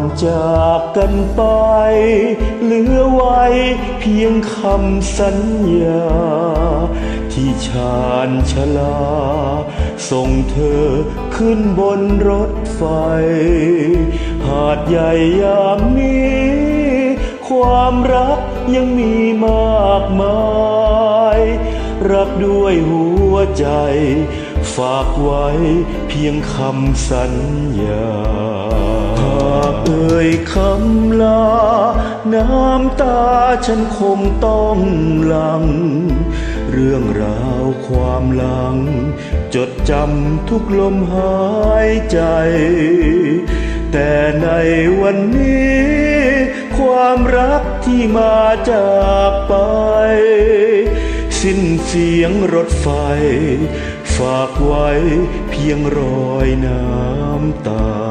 อนจากกันไป เหลือไว้เพียงคำสัญญา ที่ชานชลา ส่งเธอขึ้นบนรถไฟ หาดใหญ่ยามนี้ ความรักยังมีมากมาย รักด้วยหัวใจ ฝากไว้เพียงคำสัญญา ยคำลา น้ำตาฉันคงต้องหลัง เรื่องราวความหลัง จดจำทุกลมหายใจ แต่ในวันนี้ ความรักที่มาจากไป สิ้นเสียงรถไฟ ฝากไว้เพียงรอยน้ำตา